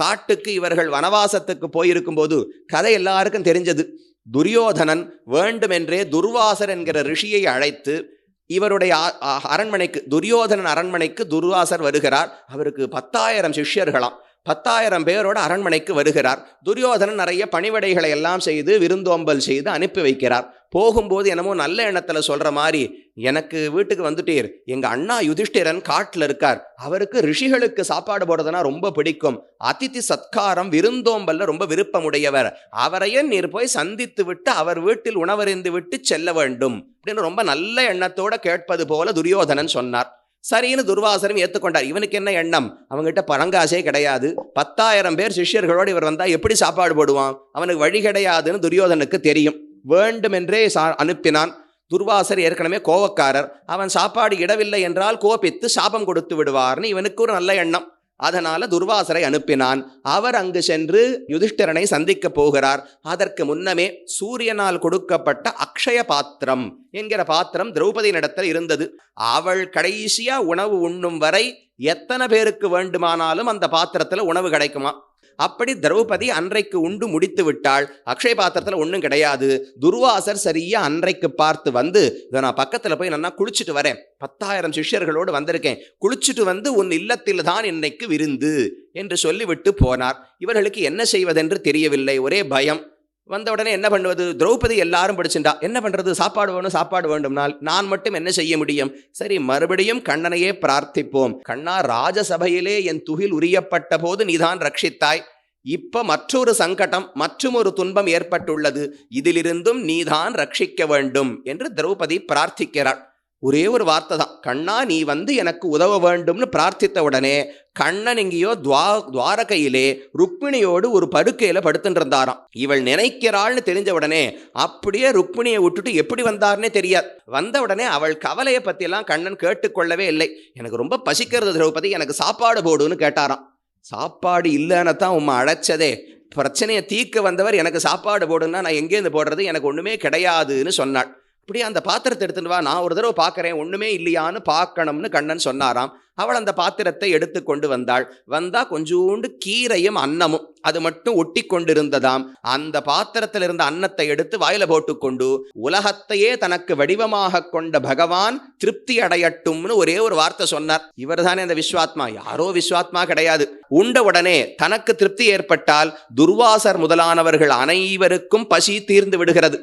காட்டுக்கு இவர்கள் வனவாசத்துக்கு போயிருக்கும் போது கதை எல்லாருக்கும் தெரிஞ்சது. துரியோதனன் வேண்டுமென்றே துர்வாசர் என்கிற ரிஷியை அழைத்து இவருடைய அரண்மனைக்கு துரியோதனன் அரண்மனைக்கு துர்வாசர் வருகிறார். அவருக்கு பத்தாயிரம் சிஷ்யர்களாம். பத்தாயிரம் பேரோட அரண்மனைக்கு வருகிறார். துரியோதனன் நிறைய பணிவடைகளை எல்லாம் செய்து விருந்தோம்பல் செய்து அனுப்பி வைக்கிறார். போகும்போது என்னமோ நல்ல எண்ணத்தில் சொல்கிற மாதிரி எனக்கு வீட்டுக்கு வந்துட்டீர் எங்க அண்ணா யுதிஷ்டிரன் காட்டில் இருக்கார். அவருக்கு ரிஷிகளுக்கு சாப்பாடு போடுறதுனா ரொம்ப பிடிக்கும். அதிதி சத்காரம் விருந்தோம்பல்ல ரொம்ப விருப்பமுடையவர். அவரையே நீர் போய் சந்தித்து விட்டு அவர் வீட்டில் உணவறிந்து விட்டு செல்ல வேண்டும்? அப்படின்னு ரொம்ப நல்ல எண்ணத்தோட கேட்பது போல துரியோதனன் சொன்னார். சரின்னு துர்வாசனம் ஏற்றுக்கொண்டார் இவனுக்கு என்ன எண்ணம்? அவங்ககிட்ட பழங்காசே கிடையாது. பத்தாயிரம் பேர் சிஷ்யர்களோடு இவர் வந்தால் எப்படி சாப்பாடு போடுவான்? அவனுக்கு வழி கிடையாதுன்னு துரியோதனுக்கு தெரியும். வேண்டுமென்றே சா அனுப்பினான். துர்வாசர் ஏற்கனவே கோவக்காரர். அவன் சாப்பாடு இடவில்லை என்றால் கோபித்து சாபம் கொடுத்து விடுவார்னு இவனுக்கு ஒரு நல்ல எண்ணம். அதனால துர்வாசரை அனுப்பினான். அவர் அங்கு சென்று யுதிஷ்டிரனை சந்திக்க போகிறார். அதற்கு முன்னமே சூரியனால் கொடுக்கப்பட்ட அக்ஷய பாத்திரம் என்கிற பாத்திரம் திரௌபதியினிடத்தில் இருந்தது. அவள் கடைசியா உணவு உண்ணும் வரை எத்தனை பேருக்கு வேண்டுமானாலும் அந்த பாத்திரத்தில் உணவு கிடைக்குமா? அப்படி திரௌபதி அன்றைக்கு உண்டு முடித்து விட்டால் அக்ஷய பாத்திரத்துல ஒன்றும் கிடையாது. துர்வாசர் சரியா அன்றைக்கு பார்த்து வந்து இதை நான் பக்கத்துல போய் நான் குளிச்சுட்டு வரேன். பத்தாயிரம் சிஷ்யர்களோடு வந்திருக்கேன். குளிச்சுட்டு வந்து உன் இல்லத்தில் தான் இன்னைக்கு விருந்து? என்று சொல்லிவிட்டு போனார். இவர்களுக்கு என்ன செய்வதென்று தெரியவில்லை. ஒரே பயம். வந்த உடனே என்ன பண்ணுவது? திரௌபதி எல்லாரும் படிச்சுட்டா என்ன பண்ணுறது சாப்பாடு வேணும் சாப்பாடு வேண்டும்னால் நான் மட்டும் என்ன செய்ய முடியும்? சரி மறுபடியும் கண்ணனையே பிரார்த்திப்போம். கண்ணா ராஜசபையிலே என் துகில் உரியப்பட்ட போது நீதான் ரட்சித்தாய். இப்ப மற்றொரு சங்கடம் மற்றும் ஒரு துன்பம் ஏற்பட்டுள்ளது. இதிலிருந்தும் நீதான் ரட்சிக்க வேண்டும் என்று திரௌபதி பிரார்த்திக்கிறாள். ஒரே ஒரு வார்த்தை தான். கண்ணா நீ வந்து எனக்கு உதவ வேண்டும்னு பிரார்த்தித்த உடனே கண்ணன் எங்கேயோ துவா துவாரகையிலே ருக்மிணியோடு ஒரு படுக்கையில் படுத்துன்ட்ருந்தாராம் இவள் நினைக்கிறாள்னு தெரிஞ்ச உடனே அப்படியே ருக்மிணியை விட்டுட்டு எப்படி வந்தார்னே தெரியாது. வந்த உடனே அவள் கவலையை பற்றிலாம் கண்ணன் கேட்டுக்கொள்ளவே இல்லை. எனக்கு ரொம்ப பசிக்கிறது திரௌபதி எனக்கு சாப்பாடு போடுன்னு கேட்டாராம். சாப்பாடு இல்லைன்னு தான் உம்மை அழைச்சதே. பிரச்சனையை தீர்க்க வந்தவர் எனக்கு சாப்பாடு போடுன்னா நான் எங்கேருந்து போடுறது? எனக்கு ஒன்றுமே கிடையாதுன்னு சொன்னாள். அப்படியே அந்த பாத்திரத்தை எடுத்துட்டு வா நான் ஒரு தடவை பார்க்கறேன் ஒண்ணுமே இல்லையான்னு பார்க்கணும்னு கண்ணன் சொன்னாராம். அவள் அந்த பாத்திரத்தை எடுத்து கொண்டு வந்தாள். வந்தா கொஞ்சோண்டு கீரையும் அன்னமும் அது மட்டும் ஒட்டி கொண்டிருந்ததாம். அந்த பாத்திரத்தில் இருந்த அன்னத்தை எடுத்து வாயில போட்டுக்கொண்டு உலகத்தையே தனக்கு வடிவமாக கொண்ட பகவான் திருப்தி அடையட்டும்னு ஒரே ஒரு வார்த்தை சொன்னார். இவர் தானே அந்த விஸ்வாத்மா யாரோ விஸ்வாத்மா கிடையாது. உண்ட உடனே தனக்கு திருப்தி ஏற்பட்டால் துர்வாசர் முதலானவர்கள் அனைவருக்கும் பசி தீர்ந்து விடுகிறது.